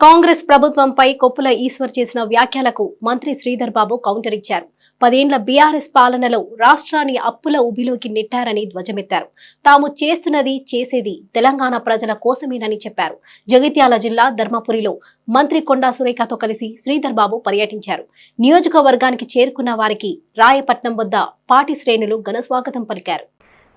కాంగ్రెస్ ప్రభుత్వంపై కొప్పుల ఈశ్వర్ చేసిన వ్యాఖ్యలకు మంత్రి శ్రీధర్ బాబు కౌంటర్ ఇచ్చారు. పదేండ్ల బీఆర్ఎస్ పాలనలో రాష్ట్రాన్ని అప్పుల ఉబిలోకి నెట్టారని ధ్వజమెత్తారు. తాము చేస్తున్నది చేసేది తెలంగాణ ప్రజల కోసమేనని చెప్పారు. జగిత్యాల జిల్లా ధర్మపురిలో మంత్రి కొండా సురేఖతో కలిసి శ్రీధర్ బాబు పర్యటించారు. నియోజకవర్గానికి చేరుకున్న వారికి రాయపట్నం వద్ద పార్టీ శ్రేణులు ఘనస్వాగతం పలికారు.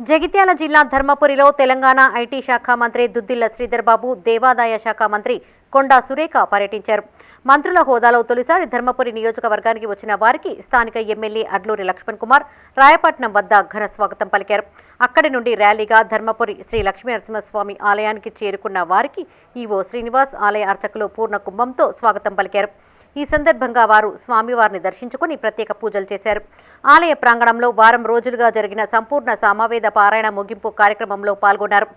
జగిత్యాల జిల్లా ధర్మపురిలో తెలంగాణ ఐటీ శాఖ మంత్రి దుద్దిల్ల శ్రీధర్ బాబు దేవాదాయ శాఖ మంత్రి కొండా సురేఖ పర్యటించారు. మంత్రుల హోదాలో తొలిసారి ధర్మపురి నియోజకవర్గానికి వచ్చిన వారికి స్థానిక ఎమ్మెల్యే అడ్లూరి లక్ష్మణ్ కుమార్ రాయపట్నం వద్ద ఘన స్వాగతం పలికారు. అక్కడి నుండి ర్యాలీగా ధర్మపురి శ్రీ లక్ష్మీ నరసింహస్వామి ఆలయానికి చేరుకున్న వారికి ఈవో శ్రీనివాస్ ఆలయ అర్చకులు పూర్ణ కుంభంతో స్వాగతం పలికారు. ఈ సందర్భంగా వారు స్వామివారిని దర్శించుకుని ప్రత్యేక పూజలు చేశారు. ఆలయ ప్రాంగణంలో వారం రోజులుగా జరిగిన సంపూర్ణ సామవేద పారాయణ ముగింపు కార్యక్రమంలో పాల్గొన్నారు.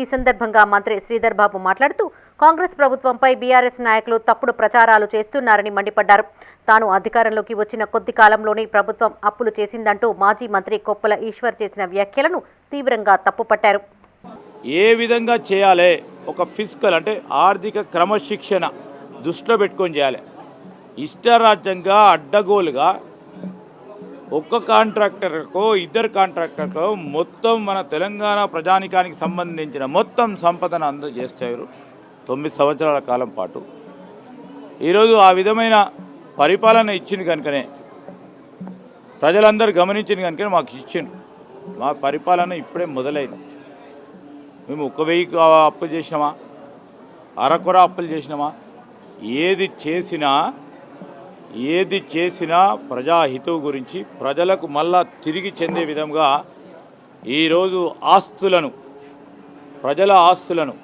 ఈ సందర్భంగా మంత్రి శ్రీధర్ బాబు మాట్లాడుతూ కాంగ్రెస్ ప్రభుత్వంపై బీఆర్ఎస్ నాయకులు తప్పుడు ప్రచారాలు చేస్తున్నారని మండిపడ్డారు. తాను అధికారంలోకి వచ్చిన కొద్ది కాలంలోనే ప్రభుత్వం అప్పులు చేసిందంటూ మాజీ మంత్రి కొప్పుల ఈశ్వర్ చేసిన వ్యాఖ్యలను తీవ్రంగా తప్పుపట్టారు. ఏ విధంగా చేయాలి? ఒక ఫిజికల్ అంటే ఆర్థిక క్రమశిక్షణ దృష్టిలో పెట్టుకొని చేయాలి. ఇష్టరాజ్యంగా అడ్డగోలుగా ఒక్క కాంట్రాక్టర్కో ఇద్దరు కాంట్రాక్టర్కో మొత్తం మన తెలంగాణ ప్రజానికానికి సంబంధించిన మొత్తం సంపదను అందజేస్తారు. తొమ్మిది సంవత్సరాల కాలం పాటు. ఈరోజు ఆ విధమైన పరిపాలన ఇచ్చింది కనుకనే ప్రజలందరూ గమనించింది కనుకనే మాకు ఇచ్చిండు. మా పరిపాలన ఇప్పుడే మొదలైంది. మేము ఒక వెయ్యి అప్పులు చేసినామా? అరకొర అప్పులు చేసినామా? ఏది చేసినా ఏది చేసినా ప్రజాహితం గురించి ప్రజలకు మళ్ళా తిరిగి చెందే విధంగా ఈరోజు ఆస్తులను ప్రజల ఆస్తులను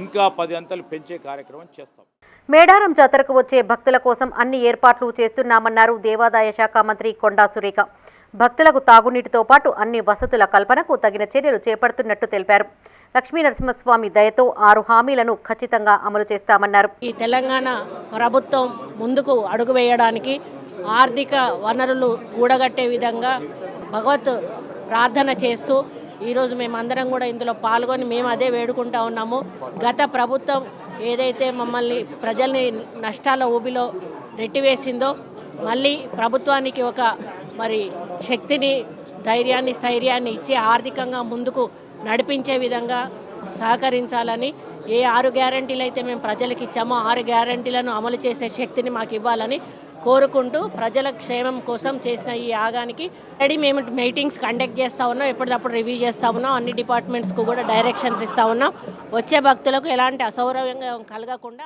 ఇంకా పది అంతలు పెంచే కార్యక్రమం చేస్తాం. మేడారం జాతరకు వచ్చే భక్తుల కోసం అన్ని ఏర్పాట్లు చేస్తున్నామన్నారు దేవాదాయ శాఖ మంత్రి కొండా సురేఖ. భక్తులకు తాగునీటితో పాటు అన్ని వసతుల కల్పనకు తగిన చర్యలు చేపడుతున్నట్టు తెలిపారు. లక్ష్మీ నరసింహస్వామి దయతో ఆరు హామీలను ఖచ్చితంగా అమలు చేస్తామన్నారు. ఈ తెలంగాణ ప్రభుత్వం ముందుకు అడుగు వేయడానికి ఆర్థిక వనరులు కూడగట్టే విధంగా భగవత్ ప్రార్థన చేస్తూ ఈరోజు మేమందరం కూడా ఇందులో పాల్గొని మేము అదే వేడుకుంటా ఉన్నాము. గత ప్రభుత్వం ఏదైతే మమ్మల్ని ప్రజల్ని నష్టాల ఊబిలో రెట్టివేసిందో మళ్ళీ ప్రభుత్వానికి ఒక మరి శక్తిని ధైర్యాన్ని స్థైర్యాన్ని ఇచ్చి ఆర్థికంగా ముందుకు నడిపించే విధంగా సహకరించాలని ఏ ఆరు గ్యారంటీలు అయితే మేము ప్రజలకు ఇచ్చామో ఆరు గ్యారంటీలను అమలు చేసే శక్తిని మాకు ఇవ్వాలని కోరుకుంటూ ప్రజల క్షేమం కోసం చేసిన ఈ యాగానికి ఆల్రెడీ మేము మీటింగ్స్ కండక్ట్ చేస్తూ ఉన్నాం ఎప్పటికప్పుడు రివ్యూ చేస్తూ ఉన్నాం అన్ని డిపార్ట్మెంట్స్కు కూడా డైరెక్షన్స్ ఇస్తూ ఉన్నాం. వచ్చే భక్తులకు ఎలాంటి అసౌకర్యంగా కలగకుండా